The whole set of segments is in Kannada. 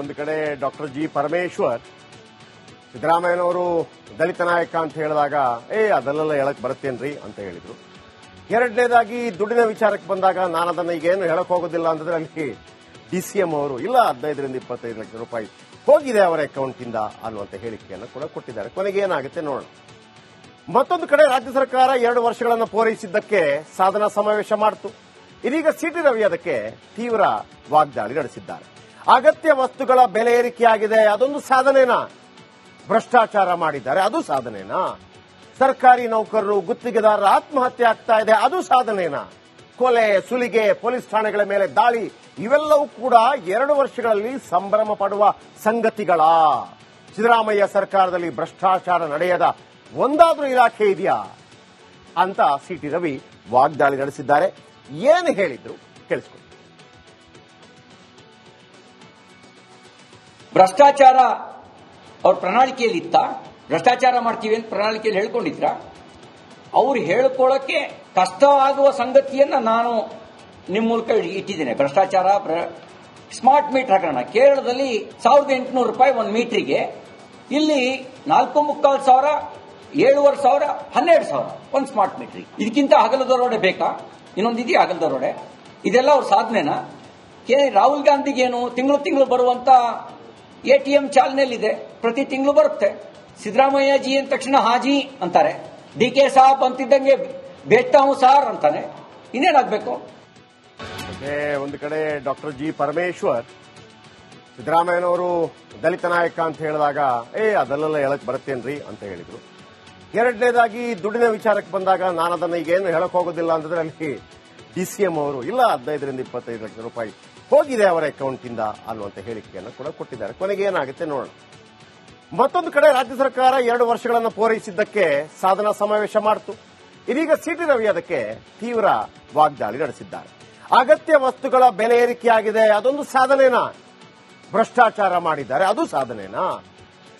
ಒಂದು ಕಡೆ ಡಾಕ್ಟರ್ ಜಿ ಪರಮೇಶ್ವರ್, ಸಿದ್ದರಾಮಯ್ಯನವರು ದಲಿತ ನಾಯಕ ಅಂತ ಹೇಳಿದಾಗ, ಏ ಅದಲ್ಲೆಲ್ಲ ಹೇಳಕ್ ಬರುತ್ತೇನ್ರಿ? ಅಂತ ಹೇಳಿದ್ರು. ಎರಡನೇದಾಗಿ, ದುಡ್ಡಿನ ವಿಚಾರಕ್ಕೆ ಬಂದಾಗ, ನಾನು ಅದನ್ನ ಈಗೇನು ಹೇಳಕ್ ಹೋಗೋದಿಲ್ಲ ಅಂತಂದ್ರೆ ಅಲ್ಲಿ ಡಿ ಸಿ ಎಂ ಅವರು, ಇಲ್ಲ, ಹದಿನೈದರಿಂದ ಇಪ್ಪತ್ತೈದು ಲಕ್ಷ ರೂಪಾಯಿ ಹೋಗಿದೆ ಅವರ ಅಕೌಂಟಿಂದ ಅನ್ನುವಂತ ಹೇಳಿಕೆಯನ್ನು ಕೂಡ ಕೊಟ್ಟಿದ್ದಾರೆ. ಕೊನೆಗೆ ಏನಾಗುತ್ತೆ ನೋಡೋಣ. ಮತ್ತೊಂದು ಕಡೆ ರಾಜ್ಯ ಸರ್ಕಾರ ಎರಡು ವರ್ಷಗಳನ್ನು ಪೂರೈಸಿದ್ದಕ್ಕೆ ಸಾಧನಾ ಸಮಾವೇಶ ಮಾಡಿತು. ಇದೀಗ ಸಿಟಿ ರವಿ ಅದಕ್ಕೆ ತೀವ್ರ ವಾಗ್ದಾಳಿ ನಡೆಸಿದ್ದಾರೆ. ಅಗತ್ಯ ವಸ್ತುಗಳ ಬೆಲೆ ಏರಿಕೆಯಾಗಿದೆ. ಅದೊಂದು ಸಾಧನೆನಾ? ಭ್ರಷ್ಟಾಚಾರ ಮಾಡಿದ್ದಾರೆ. ಅದು ಸಾಧನೆನಾ? ಸರ್ಕಾರಿ ನೌಕರರು ಗುತ್ತಿಗೆದಾರರ ಆತ್ಮಹತ್ಯೆ ಆಗ್ತಾ ಇದೆ. ಅದು ಸಾಧನೆನಾ? ಕೊಲೆ, ಸುಲಿಗೆ, ಪೊಲೀಸ್ ಠಾಣೆಗಳ ಮೇಲೆ ದಾಳಿ, ಇವೆಲ್ಲವೂ ಕೂಡ ಎರಡು ವರ್ಷಗಳಲ್ಲಿ ಸಂಭ್ರಮ ಪಡುವ ಸಂಗತಿಗಳ? ಸಿದ್ದರಾಮಯ್ಯ ಸರ್ಕಾರದಲ್ಲಿ ಭ್ರಷ್ಟಾಚಾರ ನಡೆಯದ ಒಂದಾದ್ರೂ ಇಲಾಖೆ ಇದೆಯಾ? ಅಂತ ಸಿಟಿ ರವಿ ವಾಗ್ದಾಳಿ ನಡೆಸಿದ್ದಾರೆ. ಏನು ಹೇಳಿದ್ರು? ಕೇಳಿಸ್ಕೊಳ್ಳಿ ಭ್ರಷ್ಟಾಚಾರ ಅವ್ರ ಪ್ರಣಾಳಿಕೆಯಲ್ಲಿ ಇತ್ತ ಭ್ರಷ್ಟಾಚಾರ ಮಾಡ್ತೀವಿ ಅಂತ ಪ್ರಣಾಳಿಕೆಯಲ್ಲಿ ಹೇಳ್ಕೊಂಡಿದ್ರ, ಅವ್ರು ಹೇಳ್ಕೊಳ್ಳೋಕ್ಕೆ ಕಷ್ಟ ಆಗುವ ಸಂಗತಿಯನ್ನ ನಾನು ನಿಮ್ಮ ಮೂಲಕ ಇಟ್ಟಿದ್ದೇನೆ. ಭ್ರಷ್ಟಾಚಾರ, ಭ್ರ- ಸ್ಮಾರ್ಟ್ ಮೀಟರ್ ಹಗರಣ ಕೇರಳದಲ್ಲಿ ಸಾವಿರದ ಎಂಟುನೂರು ರೂಪಾಯಿ ಒಂದು ಮೀಟ್ರಿಗೆ, ಇಲ್ಲಿ ನಾಲ್ಕು ಮುಕ್ಕಾಲು ಸಾವಿರ, ಏಳುವರೆ ಸಾವಿರ, ಹನ್ನೆರಡು ಸಾವಿರ ಒಂದು ಸ್ಮಾರ್ಟ್ ಮೀಟರ್ ಇದಕ್ಕಿಂತ ಹಗಲದೊರಡೆ ಬೇಕಾ? ಇನ್ನೊಂದು ಇದೆಯಾ ದರೋಡೆ? ಇದೆಲ್ಲ ಅವ್ರ ಸಾಧನೆನಾ? ಕೆ ರಾಹುಲ್ ಗಾಂಧಿಗೇನು ತಿಂಗಳು ತಿಂಗಳು ಬರುವಂತ ಎ ಟಿ ಎಂ ಚಾಲನೆಯಲ್ಲಿದೆ. ಪ್ರತಿ ತಿಂಗಳು ಬರುತ್ತೆ. ಸಿದ್ದರಾಮಯ್ಯ ಜಿ ಅಂದ ತಕ್ಷಣ ಹಾಜಿ ಅಂತಾರೆ. ಡಿ ಕೆ ಸಾಬ್ ಅಂತಿದ್ದಂಗೆ ಬೇಟಾವು ಸಾರ್ ಅಂತಾನೆ. ಇನ್ನೇನಾಗಬೇಕು? ಒಂದು ಕಡೆ ಡಾಕ್ಟರ್ ಜಿ ಪರಮೇಶ್ವರ್ ಸಿದ್ದರಾಮಯ್ಯನವರು ದಲಿತ ನಾಯಕ ಅಂತ ಹೇಳಿದಾಗ, ಏ ಅದಲ್ಲೆಲ್ಲ ಹೇಳಕ್ ಬರುತ್ತೇನ್ರಿ? ಅಂತ ಹೇಳಿದ್ರು. ಎರಡನೇದಾಗಿ ದುಡ್ಡಿನ ವಿಚಾರಕ್ಕೆ ಬಂದಾಗ ನಾನು ಅದನ್ನ ಈಗೇನು ಹೇಳಕ್ ಹೋಗೋದಿಲ್ಲ ಅಂತಂದ್ರೆ ಅಲ್ಲಿ ಡಿ ಸಿ ಎಂ ಅವರು, ಇಲ್ಲ, ಹದಿನೈದರಿಂದ ಇಪ್ಪತ್ತೈದು ಲಕ್ಷ ರೂಪಾಯಿ ಹೋಗಿದೆ ಅವರ ಅಕೌಂಟಿಂದ ಅನ್ನುವಂತ ಹೇಳಿಕೆಯನ್ನು ಕೂಡ ಕೊಟ್ಟಿದ್ದಾರೆ. ಕೊನೆಗೆ ಏನಾಗುತ್ತೆ ನೋಡೋಣ. ಮತ್ತೊಂದು ಕಡೆ ರಾಜ್ಯ ಸರ್ಕಾರ ಎರಡು ವರ್ಷಗಳನ್ನು ಪೂರೈಸಿದ್ದಕ್ಕೆ ಸಾಧನಾ ಸಮಾವೇಶ ಮಾಡಿತು. ಇದೀಗ ಸಿಟಿ ರವಿ ಅದಕ್ಕೆ ತೀವ್ರ ವಾಗ್ದಾಳಿ ನಡೆಸಿದ್ದಾರೆ. ಅಗತ್ಯ ವಸ್ತುಗಳ ಬೆಲೆ ಏರಿಕೆಯಾಗಿದೆ. ಅದೊಂದು ಸಾಧನೆನಾ? ಭ್ರಷ್ಟಾಚಾರ ಮಾಡಿದ್ದಾರೆ. ಅದು ಸಾಧನೆನಾ?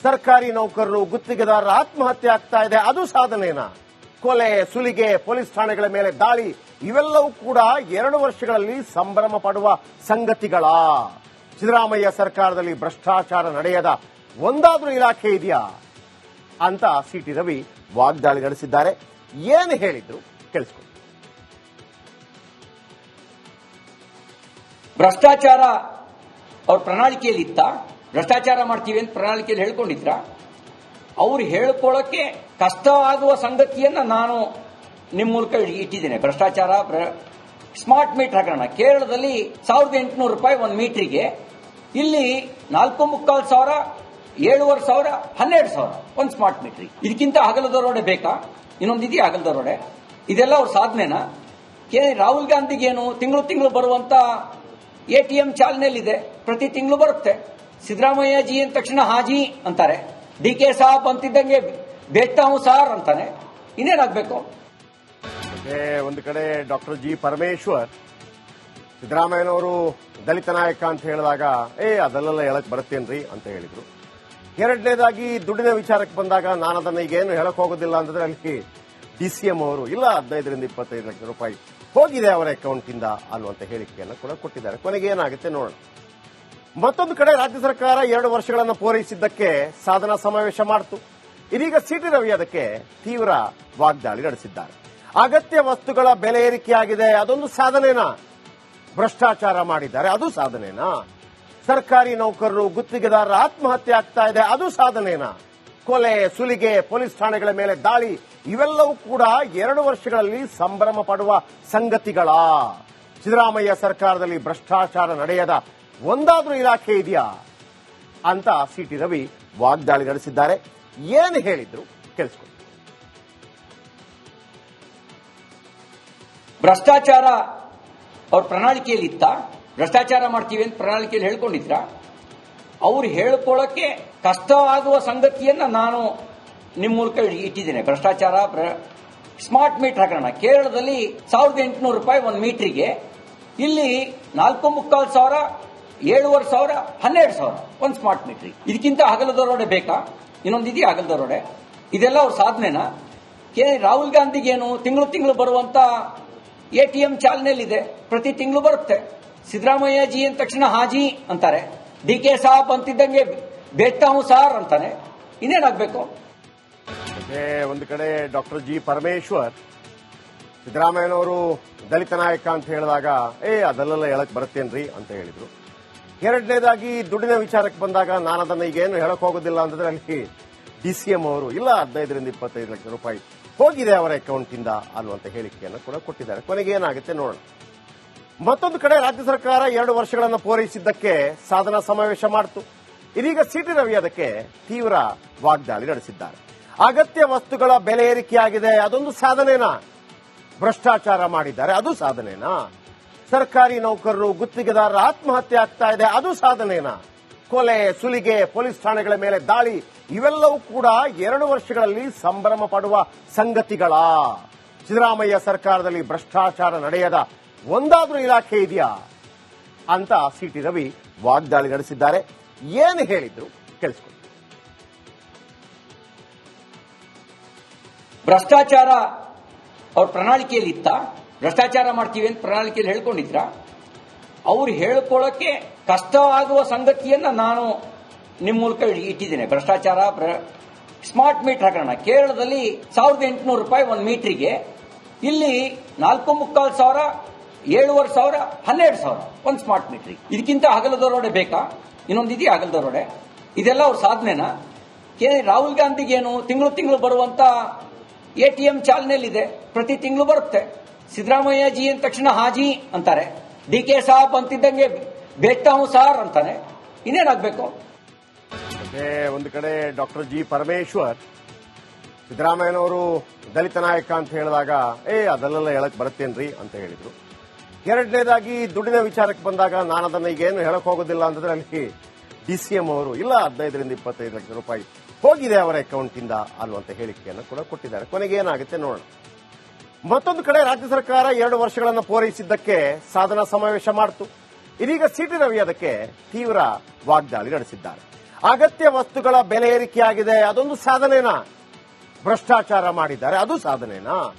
ಸರ್ಕಾರಿ ನೌಕರರು ಗುತ್ತಿಗೆದಾರರ ಆತ್ಮಹತ್ಯೆ ಆಗ್ತಾ ಇದೆ. ಅದು ಸಾಧನೆನಾ? ಕೊಲೆ, ಸುಲಿಗೆ, ಪೊಲೀಸ್ ಠಾಣೆಗಳ ಮೇಲೆ ದಾಳಿ ಇವೆಲ್ಲವೂ ಕೂಡ ಎರಡು ವರ್ಷಗಳಲ್ಲಿ ಸಂಭ್ರಮ ಪಡುವ ಸಂಗತಿಗಳ. ಸಿದ್ದರಾಮಯ್ಯ ಸರ್ಕಾರದಲ್ಲಿ ಭ್ರಷ್ಟಾಚಾರ ನಡೆಯದ ಒಂದಾದ್ರೂ ಇಲಾಖೆ ಇದೆಯಾ? ಅಂತ ಸಿ ಟಿ ರವಿ ವಾಗ್ದಾಳಿ ನಡೆಸಿದ್ದಾರೆ. ಏನು ಹೇಳಿದ್ರು ಕೇಳಿಸ್ಕೊಂಡು ಭ್ರಷ್ಟಾಚಾರ ಅವ್ರ ಪ್ರಣಾಳಿಕೆಯಲ್ಲಿ ಇತ್ತ ಭ್ರಷ್ಟಾಚಾರ ಮಾಡ್ತೀವಿ ಅಂತ ಪ್ರಣಾಳಿಕೆಯಲ್ಲಿ ಹೇಳ್ಕೊಂಡಿದ್ರ? ಅವ್ರು ಹೇಳ್ಕೊಳ್ಳೋಕೆ ಕಷ್ಟ ಆಗುವ ಸಂಗತಿಯನ್ನ ನಾನು ನಿಮ್ಮ ಮೂಲಕ ಇಟ್ಟಿದ್ದೇನೆ. ಭ್ರಷ್ಟಾಚಾರ ಭ್ರ- ಸ್ಮಾರ್ಟ್ ಮೀಟರ್ ಹಗರಣ. ಕೇರಳದಲ್ಲಿ ಸಾವಿರದ ಎಂಟುನೂರು ರೂಪಾಯಿ ಒಂದು ಮೀಟ್ರಿಗೆ ಇಲ್ಲಿ ನಾಲ್ಕು ಮುಕ್ಕಾಲು ಸಾವಿರ, ಏಳುವರೆ ಸಾವಿರ, ಹನ್ನೆರಡು ಸಾವಿರ ಒಂದು ಸ್ಮಾರ್ಟ್ ಮೀಟರ್ ಇದಕ್ಕಿಂತ ರೋಡೆ ಬೇಕಾ? ಇನ್ನೊಂದು ಇದೆಯಾ ರೋಡೆ ಇದೆಲ್ಲ ಅವ್ರ ಸಾಧನೆನಾ? ರಾಹುಲ್ ಗಾಂಧಿಗೇನು ತಿಂಗಳು ತಿಂಗಳು ಬರುವಂತ ಎ ಟಿ ಎಂ ಚಾಲನೆಯಲ್ಲಿದೆ. ಪ್ರತಿ ತಿಂಗಳು ಬರುತ್ತೆ. ಸಿದ್ದರಾಮಯ್ಯ ಜಿ ಅಂದ ತಕ್ಷಣ ಹಾಜಿ ಅಂತಾರೆ. ಡಿ ಕೆ ಸಾಬ್ ಅಂತಿದ್ದಂಗೆ ಬೇಟಾವು ಸಾರ್ ಅಂತಾನೆ. ಇನ್ನೇನಾಗಬೇಕು? ಅದೇ ಒಂದು ಕಡೆ ಡಾಕ್ಟರ್ ಜಿ ಪರಮೇಶ್ವರ್ ಸಿದ್ದರಾಮಯ್ಯನವರು ದಲಿತ ನಾಯಕ ಅಂತ ಹೇಳಿದಾಗ, ಏ, ಅದಲ್ಲೆಲ್ಲ ಹೇಳಕ್ ಬರುತ್ತೇನ್ರಿ? ಅಂತ ಹೇಳಿದ್ರು. ಎರಡನೇದಾಗಿ, ದುಡ್ಡಿನ ವಿಚಾರಕ್ಕೆ ಬಂದಾಗ ನಾನು ಅದನ್ನ ಈಗೇನು ಹೇಳಕ್ ಹೋಗೋದಿಲ್ಲ ಅಂತಂದ್ರೆ ಅಲ್ಲಿ ಡಿ ಸಿ ಎಂ ಅವರು, ಇಲ್ಲ, ಹದಿನೈದರಿಂದ ಇಪ್ಪತ್ತೈದು ಲಕ್ಷ ರೂಪಾಯಿ ಹೋಗಿದೆ ಅವರ ಅಕೌಂಟಿಂದ, ಅನ್ನುವಂತ ಹೇಳಿಕೆಯನ್ನು ಕೂಡ ಕೊಟ್ಟಿದ್ದಾರೆ. ಕೊನೆಗೆ ಏನಾಗುತ್ತೆ ನೋಡೋಣ. ಮತ್ತೊಂದು ಕಡೆ ರಾಜ್ಯ ಸರ್ಕಾರ ಎರಡು ವರ್ಷಗಳನ್ನು ಪೂರೈಸಿದ್ದಕ್ಕೆ ಸಾಧನಾ ಸಮಾವೇಶ ಮಾಡಿತು. ಇದೀಗ ಸಿಟಿ ರವಿ ಅದಕ್ಕೆ ತೀವ್ರ ವಾಗ್ದಾಳಿ ನಡೆಸಿದ್ದಾರೆ. ಅಗತ್ಯ ವಸ್ತುಗಳ ಬೆಲೆ ಏರಿಕೆಯಾಗಿದೆ. ಅದೊಂದು ಸಾಧನೆನಾ? ಭ್ರಷ್ಟಾಚಾರ ಮಾಡಿದ್ದಾರೆ. ಅದು ಸಾಧನೆನಾ? ಸರ್ಕಾರಿ ನೌಕರರು ಗುತ್ತಿಗೆದಾರರ ಆತ್ಮಹತ್ಯೆ ಆಗ್ತಾ ಇದೆ. ಅದು ಸಾಧನೆನಾ? ಕೊಲೆ, ಸುಲಿಗೆ, ಪೊಲೀಸ್ ಠಾಣೆಗಳ ಮೇಲೆ ದಾಳಿ, ಇವೆಲ್ಲವೂ ಕೂಡ ಎರಡು ವರ್ಷಗಳಲ್ಲಿ ಸಂಭ್ರಮ ಪಡುವ ಸಂಗತಿಗಳ? ಸಿದ್ದರಾಮಯ್ಯ ಸರ್ಕಾರದಲ್ಲಿ ಭ್ರಷ್ಟಾಚಾರ ನಡೆಯದ ಒಂದಾದ್ರೂ ಇಲಾಖೆ ಇದೆಯಾ? ಅಂತ ಸಿಟಿ ರವಿ ವಾಗ್ದಾಳಿ ನಡೆಸಿದ್ದಾರೆ. ಏನು ಹೇಳಿದ್ರು? ಕೇಳಿಸ್ಕೊಳ್ಳಿ ಭ್ರಷ್ಟಾಚಾರ ಅವ್ರ ಪ್ರಣಾಳಿಕೆಯಲ್ಲಿ ಇತ್ತ ಭ್ರಷ್ಟಾಚಾರ ಮಾಡ್ತೀವಿ ಅಂತ ಪ್ರಣಾಳಿಕೆಯಲ್ಲಿ ಹೇಳ್ಕೊಂಡಿದ್ರ? ಅವ್ರು ಹೇಳ್ಕೊಳ್ಳೋಕ್ಕೆ ಕಷ್ಟ ಆಗುವ ಸಂಗತಿಯನ್ನ ನಾನು ನಿಮ್ಮ ಮೂಲಕ ಇಟ್ಟಿದ್ದೇನೆ. ಭ್ರಷ್ಟಾಚಾರ ಭ್ರ- ಸ್ಮಾರ್ಟ್ ಮೀಟರ್ ಹಾಕೋಣ. ಕೇರಳದಲ್ಲಿ ಸಾವಿರದ ಎಂಟುನೂರು ರೂಪಾಯಿ ಒಂದು ಮೀಟ್ರಿಗೆ ಇಲ್ಲಿ ನಾಲ್ಕು ಮುಕ್ಕಾಲು ಸಾವಿರ, ಏಳುವರೆ ಸಾವಿರ, ಹನ್ನೆರಡು ಸಾವಿರ ಒಂದು ಸ್ಮಾರ್ಟ್ ಮೀಟರ್ ಇದಕ್ಕಿಂತ ಹಗಲದೊರಡೆ ಬೇಕಾ? ಇನ್ನೊಂದು ಇದೆಯಾ ಹಗಲದೊರಡೆ ಇದೆಲ್ಲ ಅವ್ರ ಸಾಧನೆನಾ? ಕೆ. ರಾಹುಲ್ ಗಾಂಧಿಗೇನು ತಿಂಗಳು ತಿಂಗಳು ಬರುವಂತ ಎ ಟಿ ಎಂ ಚಾಲನೆಯಲ್ಲಿದೆ ಪ್ರತಿ ತಿಂಗಳು ಬರುತ್ತೆ. ಸಿದ್ದರಾಮಯ್ಯ ಜಿ ಅಂದ ತಕ್ಷಣ ಹಾಜಿ ಅಂತಾರೆ. ಡಿ ಕೆ ಸಾಬ್ ಅಂತಿದ್ದಂಗೆ ಬೇಟಾವು ಸಾರ್ ಅಂತಾನೆ. ಇನ್ನೇನಾಗಬೇಕು? ಒಂದು ಕಡೆ ಡಾಕ್ಟರ್ ಜಿ ಪರಮೇಶ್ವರ್, ಸಿದ್ದರಾಮಯ್ಯನವರು ದಲಿತ ನಾಯಕ ಅಂತ ಹೇಳಿದಾಗ, ಏ ಅದಲ್ಲೆಲ್ಲ ಹೇಳಕ್ ಬರುತ್ತೇನ್ರಿ? ಅಂತ ಹೇಳಿದ್ರು. ಎರಡನೇದಾಗಿ ದುಡ್ಡಿನ ವಿಚಾರಕ್ಕೆ ಬಂದಾಗ ನಾನು ಅದನ್ನ ಈಗೇನು ಹೇಳಕ್ ಹೋಗೋದಿಲ್ಲ ಅಂತಂದ್ರೆ ಅಲ್ಲಿ ಡಿ ಸಿ ಎಂ ಅವರು, ಇಲ್ಲ, ಹದಿನೈದರಿಂದ ಇಪ್ಪತ್ತೈದು ಲಕ್ಷ ರೂಪಾಯಿ ಹೋಗಿದೆ ಅವರ ಅಕೌಂಟ್ ಇಂದ ಅನ್ನುವಂತ ಹೇಳಿಕೆಯನ್ನು ಕೂಡ ಕೊಟ್ಟಿದ್ದಾರೆ. ಕೊನೆಗೆ ಏನಾಗುತ್ತೆ ನೋಡೋಣ. ಮತ್ತೊಂದು ಕಡೆ ರಾಜ್ಯ ಸರ್ಕಾರ ಎರಡು ವರ್ಷಗಳನ್ನು ಪೂರೈಸಿದ್ದಕ್ಕೆ ಸಾಧನಾ ಸಮಾವೇಶ ಮಾಡಿತು. ಇದೀಗ ಸಿಟಿ ರವಿ ಅದಕ್ಕೆ ತೀವ್ರ ವಾಗ್ದಾಳಿ ನಡೆಸಿದ್ದಾರೆ. ಅಗತ್ಯ ವಸ್ತುಗಳ ಬೆಲೆ ಏರಿಕೆಯಾಗಿದೆ. ಅದೊಂದು ಸಾಧನೆನಾ? ಭ್ರಷ್ಟಾಚಾರ ಮಾಡಿದ್ದಾರೆ. ಅದು ಸಾಧನೆನಾ? ಸರ್ಕಾರಿ ನೌಕರರು ಗುತ್ತಿಗೆದಾರರ ಆತ್ಮಹತ್ಯೆ ಆಗ್ತಾ ಇದೆ. ಅದು ಸಾಧನೆನಾ? ಕೊಲೆ, ಸುಲಿಗೆ, ಪೊಲೀಸ್ ಠಾಣೆಗಳ ಮೇಲೆ ದಾಳಿ, ಇವೆಲ್ಲವೂ ಕೂಡ ಎರಡು ವರ್ಷಗಳಲ್ಲಿ ಸಂಭ್ರಮ ಪಡುವ ಸಂಗತಿಗಳ. ಸಿದ್ದರಾಮಯ್ಯ ಸರ್ಕಾರದಲ್ಲಿ ಭ್ರಷ್ಟಾಚಾರ ನಡೆಯದ ಒಂದಾದ್ರೂ ಇಲಾಖೆ ಇದೆಯಾ? ಅಂತ ಸಿಟಿ ರವಿ ವಾಗ್ದಾಳಿ ನಡೆಸಿದ್ದಾರೆ. ಏನು ಹೇಳಿದ್ರು ಕೇಳಿಸಿಕೊಂಡು. ಭ್ರಷ್ಟಾಚಾರ ಅವ್ರ ಪ್ರಣಾಳಿಕೆಯಲ್ಲಿ ಇತ್ತ? ಭ್ರಷ್ಟಾಚಾರ ಮಾಡ್ತೀವಿ ಅಂತ ಪ್ರಣಾಳಿಕೆಯಲ್ಲಿ ಹೇಳ್ಕೊಂಡಿದ್ರ? ಅವ್ರು ಹೇಳ್ಕೊಳ್ಳೋಕೆ ಕಷ್ಟ ಆಗುವ ಸಂಗತಿಯನ್ನ ನಾನು ನಿಮ್ಮ ಮೂಲಕ ಇಟ್ಟಿದ್ದೇನೆ. ಭ್ರಷ್ಟಾಚಾರ ಭ್ರ- ಸ್ಮಾರ್ಟ್ ಮೀಟರ್ ಹಾಕೋಣ ಕೇರಳದಲ್ಲಿ ಸಾವಿರದ ಎಂಟುನೂರು ರೂಪಾಯಿ ಒಂದು ಮೀಟ್ರಿಗೆ. ಇಲ್ಲಿ ನಾಲ್ಕು ಮುಕ್ಕಾಲು ಸಾವಿರ, ಏಳುವರೆ ಸಾವಿರ, ಹನ್ನೆರಡು ಸಾವಿರ ಒಂದು ಸ್ಮಾರ್ಟ್ ಮೀಟ್ರಿಗೆ. ಇದಕ್ಕಿಂತ ಹಗಲದೊರಡೆ ಬೇಕಾ? ಇನ್ನೊಂದು ಇದೆಯಾ ದರೋಡೆ ಇದೆಲ್ಲ ಅವ್ರ ಸಾಧನೆನಾ? ಕೆ ರಾಹುಲ್ ಗಾಂಧಿಗೇನು ತಿಂಗಳು ತಿಂಗಳು ಬರುವಂತ ಎ ಟಿ ಎಂ ಚಾಲನೆಯಲ್ಲಿದೆ. ಪ್ರತಿ ತಿಂಗಳು ಬರುತ್ತೆ. ಸಿದ್ದರಾಮಯ್ಯ ಜಿ ಅಂದ ತಕ್ಷಣ ಹಾಜಿ ಅಂತಾರೆ. ಡಿ ಕೆ ಸಾಬ್ ಅಂತಿದ್ದಂಗೆ ಬೇಡ್ತಾ ಹೂಂ ಸಾರ್ ಅಂತಾನೆ. ಇನ್ನೇನಾಗಬೇಕು? ಮತ್ತೆ ಒಂದು ಕಡೆ ಡಾಕ್ಟರ್ ಜಿ ಪರಮೇಶ್ವರ್ ಸಿದ್ದರಾಮಯ್ಯನವರು ದಲಿತ ನಾಯಕ ಅಂತ ಹೇಳಿದಾಗ, ಏ ಅದಲ್ಲೆಲ್ಲ ಹೇಳಕ್ ಬರುತ್ತೇನ್ರಿ? ಅಂತ ಹೇಳಿದ್ರು. ಎರಡನೇದಾಗಿ ದುಡ್ಡಿನ ವಿಚಾರಕ್ಕೆ ಬಂದಾಗ ನಾನು ಅದನ್ನ ಈಗೇನು ಹೇಳಕ್ ಹೋಗೋದಿಲ್ಲ ಅಂತಂದ್ರೆ ಅಲ್ಲಿ ಡಿ ಸಿ ಎಂ ಅವರು, ಇಲ್ಲ, ಹದಿನೈದರಿಂದ ಇಪ್ಪತ್ತೈದು ಲಕ್ಷ ರೂಪಾಯಿ ಹೋಗಿದೆ ಅವರ ಅಕೌಂಟ್ ಇಂದ, ಅನ್ನುವಂತ ಹೇಳಿಕೆಯನ್ನು ಕೂಡ ಕೊಟ್ಟಿದ್ದಾರೆ. ಕೊನೆಗೆ ಏನಾಗುತ್ತೆ ನೋಡೋಣ. ಮತ್ತೊಂದು ಕಡೆ ರಾಜ್ಯ ಸರ್ಕಾರ ಎರಡು ವರ್ಷಗಳನ್ನು ಪೂರೈಸಿದ್ದಕ್ಕೆ ಸಾಧನ ಸಮಾವೇಶ ಮಾಡಿತು. ಇದೀಗ ಸಿಟಿ ರವಿ ಅದಕ್ಕೆ ತೀವ್ರ ವಾಗ್ದಾಳಿ ನಡೆಸಿದ್ದಾರೆ. ಅಗತ್ಯ ವಸ್ತುಗಳ ಬೆಲೆ ಏರಿಕೆಯಾಗಿದೆ. ಅದೊಂದು ಸಾಧನೆನಾ? ಭ್ರಷ್ಟಾಚಾರ ಮಾಡಿದ್ದಾರೆ. ಅದು ಸಾಧನೆನಾ?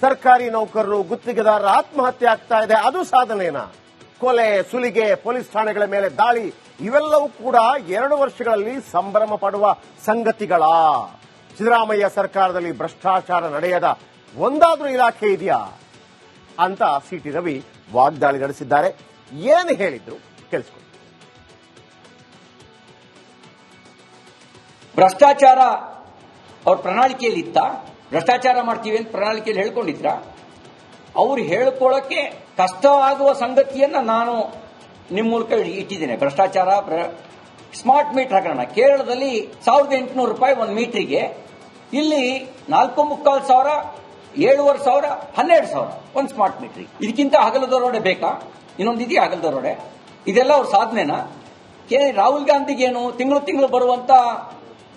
ಸರ್ಕಾರಿ ನೌಕರರು ಗುತ್ತಿಗೆದಾರರ ಆತ್ಮಹತ್ಯೆ ಆಗ್ತಾ ಇದೆ. ಅದು ಸಾಧನೆನಾ? ಕೊಲೆ, ಸುಲಿಗೆ, ಪೊಲೀಸ್ ಠಾಣೆಗಳ ಮೇಲೆ ದಾಳಿ, ಇವೆಲ್ಲವೂ ಕೂಡ ಎರಡು ವರ್ಷಗಳಲ್ಲಿ ಸಂಭ್ರಮ ಪಡುವ ಸಂಗತಿಗಳ? ಸಿದ್ದರಾಮಯ್ಯ ಸರ್ಕಾರದಲ್ಲಿ ಭ್ರಷ್ಟಾಚಾರ ನಡೆಯದ ಒಂದಾದ್ರೂ ಇಲಾಖೆ ಇದೆಯಾ ಅಂತ ಸಿಟಿ ರವಿ ವಾಗ್ದಾಳಿ ನಡೆಸಿದ್ದಾರೆ. ಏನು ಹೇಳಿದ್ರು ಕೇಳಿಸ್ಕೊಳ್ಳಿ. ಭ್ರಷ್ಟಾಚಾರ ಅವ್ರ ಪ್ರಣಾಳಿಕೆಯಲ್ಲಿ ಇತ್ತ? ಭ್ರಷ್ಟಾಚಾರ ಮಾಡ್ತೀವಿ ಅಂತ ಪ್ರಣಾಳಿಕೆಯಲ್ಲಿ ಹೇಳ್ಕೊಂಡಿದ್ರ? ಅವ್ರು ಹೇಳ್ಕೊಳ್ಳೋಕೆ ಕಷ್ಟ ಆಗುವ ಸಂಗತಿಯನ್ನ ನಾನು ನಿಮ್ಮ ಮೂಲಕ ಇಟ್ಟಿದ್ದೇನೆ. ಭ್ರಷ್ಟಾಚಾರ ಭ್ರ- ಸ್ಮಾರ್ಟ್ ಮೀಟರ್ ಹಗರಣ. ಕೇರಳದಲ್ಲಿ ಸಾವಿರದ ಎಂಟುನೂರು ರೂಪಾಯಿ ಒಂದು ಮೀಟ್ರಿಗೆ. ಇಲ್ಲಿ ನಾಲ್ಕು ಮುಕ್ಕಾಲು ಸಾವಿರ ಏಳುವರೆ ಸಾವಿರ, ಹನ್ನೆರಡು ಸಾವಿರ, ಒಂದು ಸ್ಮಾರ್ಟ್ ಮೀಟ್ರಿ ಇದಕ್ಕಿಂತ ಹಗಲದೊರಡೆ ಬೇಕಾ? ಇನ್ನೊಂದು ಇದೆಯಾ ಹಗಲದೊರಡೆ ಇದೆಲ್ಲ ಅವ್ರ ಸಾಧನೆನಾ? ಕೆ ರಾಹುಲ್ ಗಾಂಧಿಗೇನು ತಿಂಗಳು ತಿಂಗಳು ಬರುವಂತ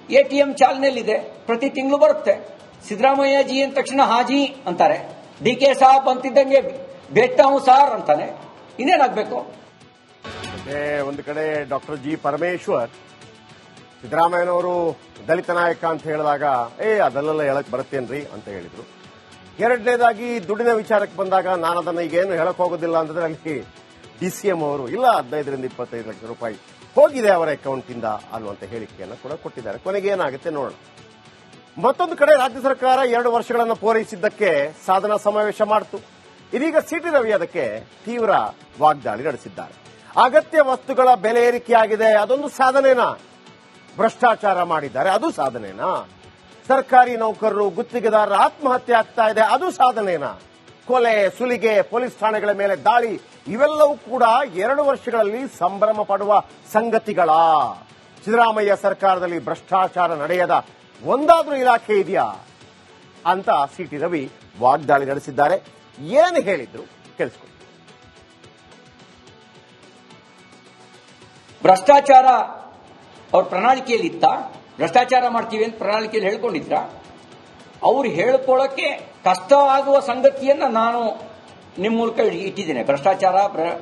ಎ ಟಿ ಎಂ ಚಾಲನೆಯಲ್ಲಿದೆ ಪ್ರತಿ ತಿಂಗಳು ಬರುತ್ತೆ. ಸಿದ್ದರಾಮಯ್ಯ ಜಿ ಅಂದ ತಕ್ಷಣ ಹಾಜಿ ಅಂತಾರೆ. ಡಿ ಕೆ ಸಾಬ್ ಅಂತಿದ್ದಂಗೆ ಹೂಂ ಸಾರ್ ಅಂತಾನೆ. ಇನ್ನೇನಾಗಬೇಕು? ಒಂದು ಕಡೆ ಡಾಕ್ಟರ್ ಜಿ ಪರಮೇಶ್ವರ್, ಸಿದ್ದರಾಮಯ್ಯನವರು ದಲಿತ ನಾಯಕ ಅಂತ ಹೇಳಿದಾಗ, ಏ, ಅದಲ್ಲೆಲ್ಲ ಹೇಳಕ್ ಬರುತ್ತೇನ್ರಿ? ಅಂತ ಹೇಳಿದ್ರು. ಎರಡನೇದಾಗಿ ದುಡ್ಡಿನ ವಿಚಾರಕ್ಕೆ ಬಂದಾಗ ನಾನು ಅದನ್ನ ಈಗೇನು ಹೇಳಕ್ ಹೋಗೋದಿಲ್ಲ ಅಂತಂದ್ರೆ ಅಲ್ಲಿ ಡಿ ಸಿ ಎಂ ಅವರು, ಇಲ್ಲ ಹದಿನೈದರಿಂದ ಇಪ್ಪತ್ತೈದು ಲಕ್ಷ ರೂಪಾಯಿ ಹೋಗಿದೆ ಅವರ ಅಕೌಂಟ್ ಇಂದ ಅನ್ನುವಂತ ಹೇಳಿಕೆಯನ್ನು ಕೂಡ ಕೊಟ್ಟಿದ್ದಾರೆ. ಕೊನೆಗೆ ಏನಾಗುತ್ತೆ ನೋಡೋಣ. ಮತ್ತೊಂದು ಕಡೆ ರಾಜ್ಯ ಸರ್ಕಾರ ಎರಡು ವರ್ಷಗಳನ್ನು ಪೂರೈಸಿದ್ದಕ್ಕೆ ಸಾಧನಾ ಸಮಾವೇಶ ಮಾಡಿತು. ಇದೀಗ ಸಿಟಿ ರವಿ ಅದಕ್ಕೆ ತೀವ್ರ ವಾಗ್ದಾಳಿ ನಡೆಸಿದ್ದಾರೆ. ಅಗತ್ಯ ವಸ್ತುಗಳ ಬೆಲೆ ಏರಿಕೆಯಾಗಿದೆ. ಅದೊಂದು ಸಾಧನೆನಾ? ಭ್ರಷ್ಟಾಚಾರ ಮಾಡಿದ್ದಾರೆ. ಅದು ಸಾಧನೆನಾ? ಸರ್ಕಾರಿ ನೌಕರರು ಗುತ್ತಿಗೆದಾರರ ಆತ್ಮಹತ್ಯೆ ಆಗ್ತಾ ಇದೆ. ಅದು ಸಾಧನೆನಾ? ಕೊಲೆ, ಸುಲಿಗೆ, ಪೊಲೀಸ್ ಠಾಣೆಗಳ ಮೇಲೆ ದಾಳಿ, ಇವೆಲ್ಲವೂ ಕೂಡ ಎರಡು ವರ್ಷಗಳಲ್ಲಿ ಸಂಭ್ರಮ ಪಡುವ ಸಂಗತಿಗಳ? ಸಿದ್ದರಾಮಯ್ಯ ಸರ್ಕಾರದಲ್ಲಿ ಭ್ರಷ್ಟಾಚಾರ ನಡೆಯದ ಒಂದಾದ್ರೂ ಇಲಾಖೆ ಇದೆಯಾ? ಅಂತ ಸಿಟಿ ರವಿ ವಾಗ್ದಾಳಿ ನಡೆಸಿದ್ದಾರೆ. ಏನು ಹೇಳಿದ್ರು? ಕೇಳಿಸ್ಕೊಳ್ಳಿ ಭ್ರಷ್ಟಾಚಾರ ಅವ್ರ ಪ್ರಣಾಳಿಕೆಯಲ್ಲಿ ಇತ್ತ ಭ್ರಷ್ಟಾಚಾರ ಮಾಡ್ತೀವಿ ಅಂತ ಪ್ರಣಾಳಿಕೆಯಲ್ಲಿ ಹೇಳ್ಕೊಂಡಿದ್ರ. ಅವ್ರು ಹೇಳ್ಕೊಳ್ಳೋಕ್ಕೆ ಆಗುವ ಸಂಗತಿಯನ್ನ ನಾನು ನಿಮ್ಮ ಮೂಲಕ ಇಟ್ಟಿದ್ದೇನೆ. ಭ್ರಷ್ಟಾಚಾರ, ಭ್ರ-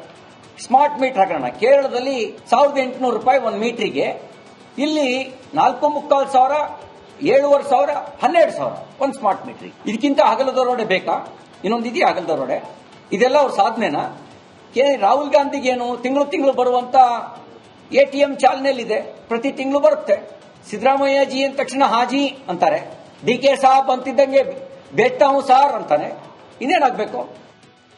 ಸ್ಮಾರ್ಟ್ ಮೀಟರ್ ಹಗರಣ ಕೇರಳದಲ್ಲಿ ಸಾವಿರದ ಎಂಟುನೂರು ರೂಪಾಯಿ ಒಂದು ಮೀಟ್ರಿಗೆ. ಇಲ್ಲಿ ನಾಲ್ಕು ಮುಕ್ಕಾಲು ಸಾವಿರ, ಏಳುವರೆ ಸಾವಿರ, ಹನ್ನೆರಡು ಸಾವಿರ ಒಂದು ಸ್ಮಾರ್ಟ್ ಮೀಟ್ರಿಗೆ. ಇದಕ್ಕಿಂತ ಹಗಲದೊರಡೆ ಬೇಕಾ? ಇನ್ನೊಂದು ಇದೆಯಾ ರೋಡೆ ಇದೆಲ್ಲ ಅವ್ರ ಸಾಧನೆನಾ? ಕೆ ರಾಹುಲ್ ಗಾಂಧಿಗೇನು ತಿಂಗಳು ತಿಂಗಳು ಬರುವಂತ ಎ ಟಿ ಎಂ ಚಾಲನೆಯಲ್ಲಿದೆ. ಪ್ರತಿ ತಿಂಗಳು ಬರುತ್ತೆ. ಸಿದ್ದರಾಮಯ್ಯ ಜಿ ಅಂದ ತಕ್ಷಣ ಹಾಜಿ ಅಂತಾರೆ. ಡಿ ಕೆ ಸಾಬ್ ಅಂತಿದ್ದಂಗೆ ಬೆಟ್ಟ ಸಾರ್ ಅಂತಾನೆ. ಇನ್ನೇನಾಗಬೇಕು?